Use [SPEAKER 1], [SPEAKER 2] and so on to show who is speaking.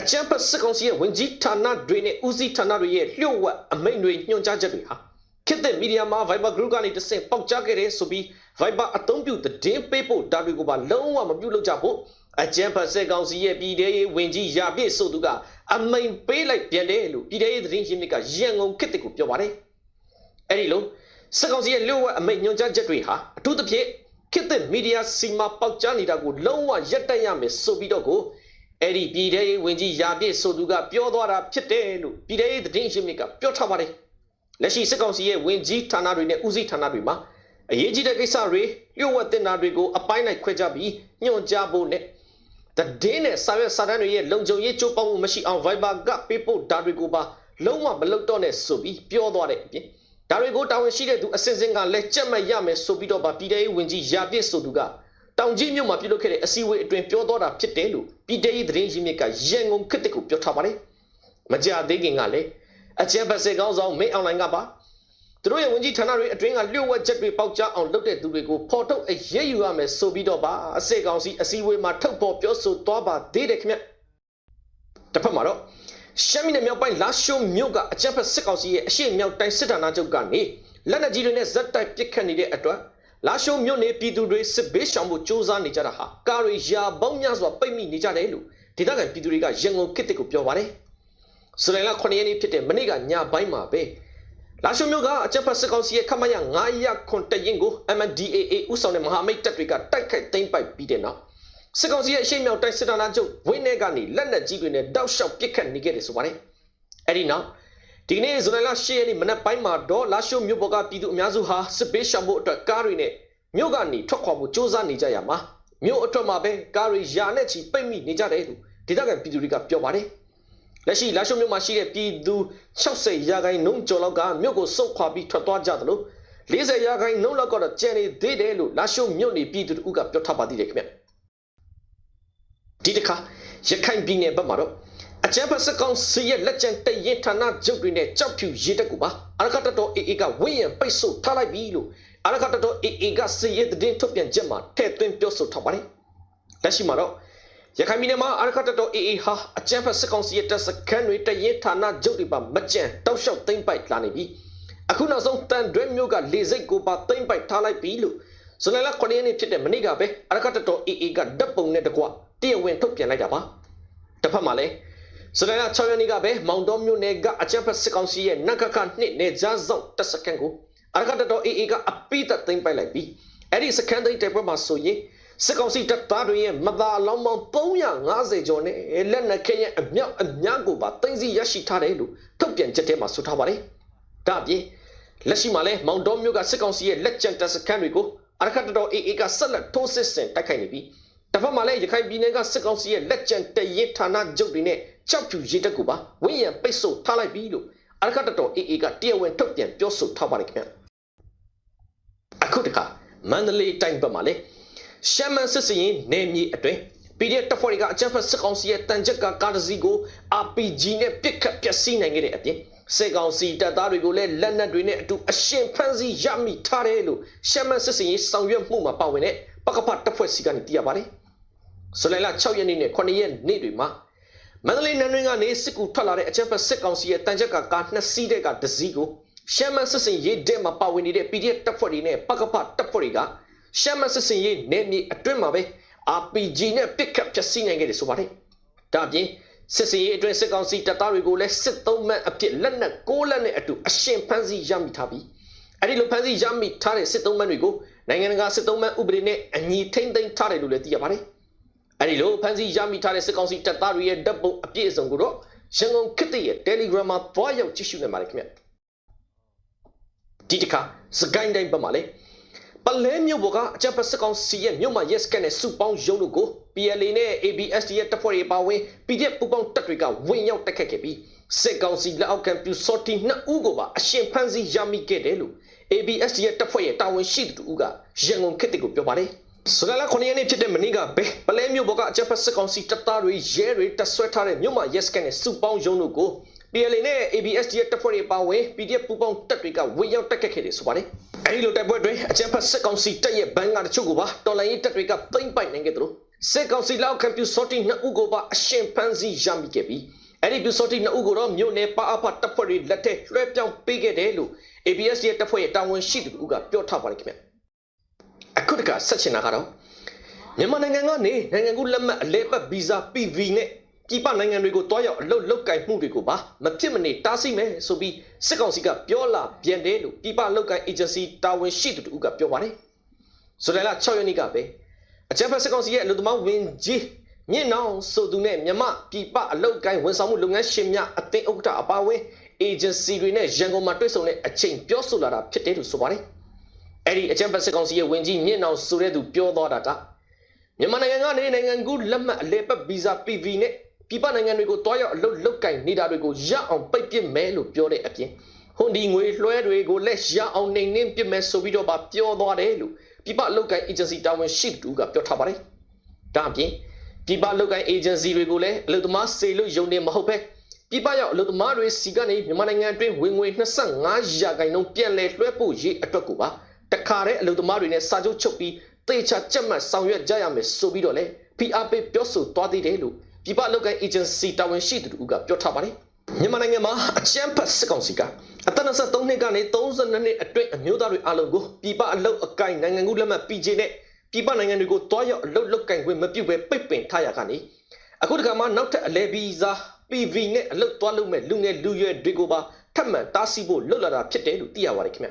[SPEAKER 1] အကြမ်းဖက်စစ်ကောင်စီရဲ့ဝင်ကြီးဌာနတွေနဲ့ဦးစီးဌာနတွေရဲ့လျှို့ဝှက်အမိန့်တွေညွှန်ကြားချက်တွေဟာခေတ်သစ်မီဒီယာမှာ Viber Group ကနေတဆင့်ပေါက်ကြားခဲ့တဲ့ဆိုပြီး Viber အသုံးပြုသတင်းပေးဖို့ဒါတွေကိုပါလုံးဝမပြုလုပ်ကြဖို့အကြမ်းဖက်စစ်ကောင်စီရဲ့ပြည်ထောင်ရေးဝင်ကြီးရာပြည့်ဆိုသူကအမိန့်ပေးလိုက်ပြန်တယ်လို့ပြည်ထောင်ရေးသတင်းရင်းမြစ်ကရန်ကုန်ခေတ်သစ်ကိုပြောပါတယ်အဲ့ဒီလိုစစ်ကောင်စီရဲ့လျှို့ဝှက်အမိန့်ညွှန်ကြားချက်တွေဟာအထူးသဖြင့်ခေတ်သစ်မီဒီယာစီမှာပေါက်ကြားနေတာကိုလုံးဝရပ်တန့်ရမယ်ဆိုပြီးတော့ကို အဲ့ဒီပြည်ထောင်ရေးဝင်ကြီးရာပြည့်ဆိုသူကပြောသွားတာဖြစ်တယ်လို့ပြည်ထောင်ရေးသတင်းရှင်မြစ်ကပြောထားပါတယ်လက်ရှိစစ်ကောင်စီရဲ့ဝင်ကြီးဌာနတွေနဲ့ဦးစီးဌာနတွေမှာအရေးကြီးတဲ့ကိစ္စတွေလျှို့ဝှက်တင်တာတွေကိုအပိုင်းလိုက်ခွဲခြားပြီးညွှန်ကြားဖို့နဲ့တည်င်းနဲ့စာရွက်စာတမ်းတွေရဲ့လုံခြုံရေးချိုးဖောက်မှုမရှိအောင် Viber ကပေးပို့ဓာတ်တွေကိုပါလုံးဝမလုပ်တော့နဲ့ဆိုပြီးပြောသွားတဲ့အပြင်ဒါတွေကိုတာဝန်ရှိတဲ့သူအစင်စင်ကလည်းကြက်မှတ်ရမယ်ဆိုပြီးတော့ပါပြည်ထောင်ရေးဝင်ကြီးရာပြည့်ဆိုသူက တောင်ကြီးမြို့မှာပြုလုပ်ခဲ့တဲ့အစည်းအဝေးအတွင်ပြောတော့တာဖြစ်တယ်လို့ပြည်ထောင်ရေးသတင်းရင်းမြစ်ကရန်ကုန်ခေတ်တစ်ကိုပြောထားပါတယ်။မကြသေးခင်ကလည်းအချမ်းဘတ်စေကောင်းဆောင်မင်းအွန်လိုင်းကပါသူတို့ရဲ့ဝန်ကြီးဌာနတွေအတွင်းကလျှို့ဝှက်ချက်တွေပေါက်ကြားအောင်လုပ်တဲ့သူတွေကိုဖော်ထုတ်အရေးယူရမယ်ဆိုပြီးတော့ပါအစေကောင်စီအစည်းအဝေးမှာထုတ်ဖော်ပြောဆိုသွားပါသေးတယ်ခင်ဗျ။တစ်ဖက်မှာတော့ရှမ်းပြည်နယ်မြောက်ပိုင်းလာရှိုးမြို့ကအကြမ်းဖက်စစ်ကောင်စီရဲ့အရှိမြောက်တိုင်းစစ်ဌာနချုပ်ကနေလက်နက်ကြီးတွေနဲ့ဇက်တိုက်ပစ်ခတ်နေတဲ့အတွက် လာရှိုးမြို့နယ်ပြည်သူတွေစစ်ဘေးရှောင်ဖို့စ조사နေကြတာဟာကားတွေရာပေါင်းများစွာပိတ်မိနေကြတယ်လို့ဒေသခံပြည်သူတွေကရန်ကုန်ခေတ်တစ်ကိုပြောပါတယ်။စလိုင်လာ9ရက်နေ့ဖြစ်တဲ့မနေ့ကညပိုင်းမှာပဲလာရှိုးမြို့ကအကြမ်းဖက်စစ်ကောင်စီရဲ့ခမရ900ခွန်တရင်ကို MNDAA ဥဆောင်တဲ့မဟာမိတ်တပ်တွေကတိုက်ခိုက်သိမ်းပိုက်ပြီးတဲ့နောက်စစ်ကောင်စီရဲ့အရှိမြောက်တိုင်းစစ်ဌာနချုပ်ဝင်းထဲကနေလက်နက်ကြီးတွေနဲ့တောက်လျှောက်ပစ်ခတ်နေခဲ့တယ်ဆိုပါတယ်။အဲ့ဒီနောက် ဒီကနေ့ဇူလိုင်လ10ရက်နေ့မနက်ပိုင်းမှာတော့လာရှိုးမြို့ပေါ်ကပြည်သူအများစုဟာစစ်ပေးရှောင်ဖို့အတွက်ကားတွေနဲ့မြို့ကနေထွက်ခွာဖို့စ조사နေကြရမှာမြို့အထွက်မှာပဲကားတွေယာနဲ့ချီပိတ်မိနေကြတယ်လို့ဒေသခံပြည်သူတွေကပြောပါတယ်။လက်ရှိလာရှိုးမြို့မှာရှိတဲ့ပြည်သူ60ရာခိုင်နှုန်းကျော်လောက်ကမြို့ကိုစုပ်ခွာပြီးထွက်သွားကြသလို40ရာခိုင်နှုန်းလောက်ကတော့ကျန်နေသေးတယ်လို့လာရှိုးမြို့နေပြည်သူတို့ကပြောထားပါသေးတယ်ခင်ဗျ။ဒီတစ်ခါရခိုင်ပြည်နယ်ဘက်မှာတော့ အကြမ်းဖက်စစ်ကောင်စီရဲ့လက်ကျန်တရင်ဌာနချုပ်တွေနဲ့ကြောက်ဖြူရေးတက်ကူပါအရကတတော် AA ကဝင်းရံပိတ်ဆို့ထားလိုက်ပြီလို့အရကတတော် AA ကစီရဲတဲ့ထုတ်ပြန်ချက်မှာထည့်သွင်းပြောဆိုထားပါတယ်လက်ရှိမှာတော့ရခိုင်ပြည်နယ်မှာအရကတတော် AA ဟာအကြမ်းဖက်စစ်ကောင်စီရဲ့တပ်စခန်းတွေတရင်ဌာနချုပ်တွေပါမကြံတောက်လျှောက်သိမ့်ပိုက်လာနေပြီအခုနောက်ဆုံးတန်တွဲမျိုးကလေစိတ်ကိုပါသိမ့်ပိုက်ထားလိုက်ပြီလို့ဇူလိုင်လ9ရက်နေ့ဖြစ်တဲ့မနေ့ကပဲအရကတတော် AA ကဓာတ်ပုံနဲ့တကွတရားဝင်ထုတ်ပြန်လိုက်တာပါတစ်ဖက်မှာလည်း စရနာ6ရက်နေ့ကပဲမောင်တော်မြို့နယ်ကအကြံဖက်စစ်ကောင်စီရဲ့နဂကနှစ်နဲ့ကြားစောက်တက်စကန်ကိုအရကတတော် AA ကအပိတသိမ့်ပိုက်လိုက်ပြီးအဲ့ဒီစကန်သိမ့်တဲ့ဘက်မှာဆိုရင်စစ်ကောင်စီတပ်သားတွေရဲ့မသာလောင်းပေါင်း350ကျော်နဲ့လက်နက်ခဲရဲ့အမြောက်အများကိုပါသိမ်းဆီးရရှိထားတယ်လို့ထုတ်ပြန်ချက်ထဲမှာဆိုထားပါတယ်။ဒါ့အပြင်လက်ရှိမှာလဲမောင်တော်မြို့ကစစ်ကောင်စီရဲ့လက်ကျန်တပ်စခန်းတွေကိုအရကတတော် AA ကဆက်လက်ထိုးစစ်ဆင်တိုက်ခိုက်နေပြီးတစ်ဖက်မှာလည်းရခိုင်ပြည်နယ်ကစစ်ကောင်စီရဲ့လက်ကျန်တရင်ဌာနချုပ်တွေနဲ့ ကြောက်ဖြူရေးတက်ကူပါဝင်းရံပိတ်ဆို့ထားလိုက်ပြီလို့အရကတတော် AA ကတရားဝင်ထုတ်ပြန်ပြောဆိုထားပါတယ်ခင်ဗျအခုတခါမန္တလေးတိုင်းဘက်မှာလည်းရှမ်းမန်စစ်စရင်နေမြေအတွင်း PDF တပ်ဖွဲ့တွေကအကြမ်းဖက်စစ်ကောင်စီရဲ့တန်ကြက်ကကားတစ်စီးကို RPG နဲ့ပစ်ခတ်ပျက်စီးနိုင်ခဲ့တဲ့အပြင်စစ်ကောင်စီတပ်သားတွေကိုလည်းလက်နက်တွေနဲ့အတူအရှင်ဖမ်းဆီးရမိထားတယ်လို့ရှမ်းမန်စစ်စရင်ဆောင်ရွက်မှုမှာပါဝင်တဲ့ပကဖတပ်ဖွဲ့စီကနေသိရပါတယ်။ဇူလိုင်လ6ရက်နေ့နဲ့9ရက်နေ့တွေမှာ မန္တလေးနန်းတွင်ကနေစစ်ကူထွက်လာတဲ့အကြမ်းဖက်စစ်ကောင်စီရဲ့တန်ချက်ကကားနှစ်စီးတဲ့ကတစ်စီးကိုရှမ်းမန်စစ်စင်ရေးတဲ့မှာပါဝင်နေတဲ့ PDF တပ်ဖွဲ့တွေနဲ့ပကဖတပ်ဖွဲ့တွေကရှမ်းမန်စစ်စင်ရေးနယ်မြေအတွင်းမှာပဲ RPG နဲ့ပစ်ခတ်ဖျက်ဆီးနိုင်ခဲ့တယ်ဆိုပါတယ်။ဒါအပြင်စစ်စင်ရေးအတွင်းစစ်ကောင်စီတပ်သားတွေကိုလည်းစစ်သုံးမှန်အဖြစ်လက်နက်၉လက်နဲ့အတူအရှင်ဖမ်းဆီးရမိထားပြီးအဲ့ဒီလိုဖမ်းဆီးရမိထားတဲ့စစ်သုံးမှန်တွေကိုနိုင်ငံတကာစစ်သုံးမှန်ဥပဒေနဲ့အညီထိမ့်သိမ်းထားတယ်လို့လည်းသိရပါတယ်။ အဲဒီလိုဖမ်းဆီးရမိထားတဲ့စစ်ကောင်စီတပ်သားတွေရဲ့ဓာတ်ပုံအပြည့်အစုံကိုတော့ရန်ကုန်ခေတ်ရဲ့ Telegram မှာတွားရောက်ကြည့်ရှုနေပါတယ်ခင်ဗျ။ဒီတစ်ခါစကိုင်းတိုင်းဘက်မှာလည်းပလဲမြို့ပေါ်ကအကြပ်ပတ်စစ်ကောင်စီရဲ့မြို့မှာ yes ကနဲ့စုပေါင်းရုံးတို့ကို PLA နဲ့ ABSD ရဲ့တပ်ဖွဲ့တွေပါဝင် PDF ပူပေါင်းတပ်တွေကဝင်ရောက်တိုက်ခတ်ခဲ့ပြီးစစ်ကောင်စီလက်အောက်ခံပြူစော်တီနှစ်ဦးကိုပါအရှင်ဖမ်းဆီးရမိခဲ့တယ်လို့ ABSD ရဲ့တပ်ဖွဲ့ရဲ့တာဝန်ရှိသူတို့ကရန်ကုန်ခေတ်ကိုပြောပါတယ် စကလာ9ရက်နေ့ဖြစ်တဲ့မနေ့ကပဲပလဲမြို့ပေါ်ကအကြပ်ဖက်စစ်ကောင်စီတပ်သားတွေရဲတွေတပ်ဆွဲထားတဲ့မြို့မှာ yes ကနဲ့စုပေါင်းရုံးတို့ကို PLA နဲ့ ABSD ရဲ့တပ်ဖွဲ့တွေပါဝင် PDF ပူပေါင်းတပ်တွေကဝင်ရောက်တိုက်ခတ်ခဲ့တယ်ဆိုပါတယ်အဲဒီလိုတိုက်ပွဲတွင်အကြမ်းဖက်စစ်ကောင်စီတပ်ရဲ့ဘန်းကတချို့ကိုပါတော်လိုင်းရေးတပ်တွေကသိမ့်ပိုက်နိုင်ခဲ့တယ်လို့စစ်ကောင်စီလောက်ခံပြူစောတိနှစ်ဦးကိုပါအရှင်ဖန်းစီရမိခဲ့ပြီးအဲ့ဒီပြူစောတိနှစ်ဦးကိုတော့မြို့နယ်ပါအဖတပ်ဖွဲ့တွေလက်ထက်လွှဲပြောင်းပေးခဲ့တယ်လို့ ABS ရဲ့တပ်ဖွဲ့ရဲ့တာဝန်ရှိသူကပြောထားပါတယ်ခင်ဗျ အခုတကဆက်ချင်တာကတော့မြန်မာနိုင်ငံကနေနိုင်ငံကူးလက်မှတ်အလဲပတ်ဗီဇာ PV နဲ့ပြည်ပနိုင်ငံတွေကိုတွားရောက်အလုပ်လုပ်ကင်မှုတွေကိုပါမဖြစ်မနေတားဆီးမယ်ဆိုပြီးစစ်ကောင်စီကပြောလာပြန်တယ်လို့ပြည်ပအလုပ်ကင် agency တာဝန်ရှိသူတို့ကပြောပါတယ်ဇူလိုင်လ6ရက်နေ့ကပဲအကြံဖက်စစ်ကောင်စီရဲ့အလုပ်သမားဝင်ကြီးမြင့်နောင်ဆိုသူနဲ့မြမပြည်ပအလုပ်ကိုင်ဝန်ဆောင်မှုလုပ်ငန်းရှင်များအသင်းဥက္ကဋ္ဌအပါအဝင် agency တွေနဲ့ရန်ကုန်မှာတွေ့ဆုံတဲ့အချိန်ပြောဆိုလာတာဖြစ်တယ်လို့ဆိုပါတယ် အဲ့ဒီအကြံဖက်စစ်ကောင်စီရဲ့ဝင်ကြီးမြင့်နောင်ဆိုတဲ့သူပြောသွားတာကမြန်မာနိုင်ငံကနေနိုင်ငံကူးလက်မှတ်အလဲပတ်ဗီဇာ PV နဲ့ပြည်ပနိုင်ငံတွေကိုတွားရောက်အလုပ်လုပ်ကင်နေတာတွေကိုရအောင်ပိတ်ပစ်မယ်လို့ပြောတဲ့အပြင်ဟွန်ဒီငွေလွှဲတွေကိုလက်ရအောင်နှိမ်နှင်းပစ်မယ်ဆိုပြီးတော့ပါပြောသွားတယ်လို့ပြည်ပအလုပ်ကင် agency တာဝန်ရှိသူကပြောထားပါတယ်။ဒါအပြင်ပြည်ပအလုပ်ကင် agency တွေကိုလည်းအလုပ်သမားစေလို့ယုံနေမဟုတ်ပဲပြည်ပရောက်အလုပ်သမားတွေစီကနေမြန်မာနိုင်ငံအတွင်းဝင်ငွေ25ရာခိုင်နှုန်းပြန်လည်လွှဲပို့ရေးအတွက်ကိုပါ တခါတည်းအလုပ်သမားတွေနဲ့စာချုပ်ချုပ်ပြီးသေချာကြက်မှတ်ဆောင်ရွက်ကြရမယ်ဆိုပြီးတော့လေ PR ပေးပြောဆိုသွားသေးတယ်လို့ပြည်ပအလုပ်ကိုင် agency တာဝန်ရှိသူတို့ကပြောထားပါတယ်မြန်မာနိုင်ငံမှာအချမ်းဖတ်စစ်ကောင်စီကအသက်23နှစ်ကနေ32နှစ်အတွင်းအမျိုးသားတွေအလုံးကိုပြည်ပအလုပ်အကိုင်နိုင်ငံကူးလက်မှတ် PJ နဲ့ပြည်ပနိုင်ငံတွေကိုတွားရောက်အလုပ်လုပ်ကင်ခွင့်မပြုဘဲပိတ်ပင်ထားရကနေအခုတခါမှနောက်ထပ်အလဲဗီဇာ PV နဲ့အလုပ်တွားလုပ်မဲ့လူငယ်လူရွယ်တွေကိုပါထပ်မံတားဆီးဖို့လွတ်လာတာဖြစ်တယ်လို့သိရပါတယ်ခင်ဗျ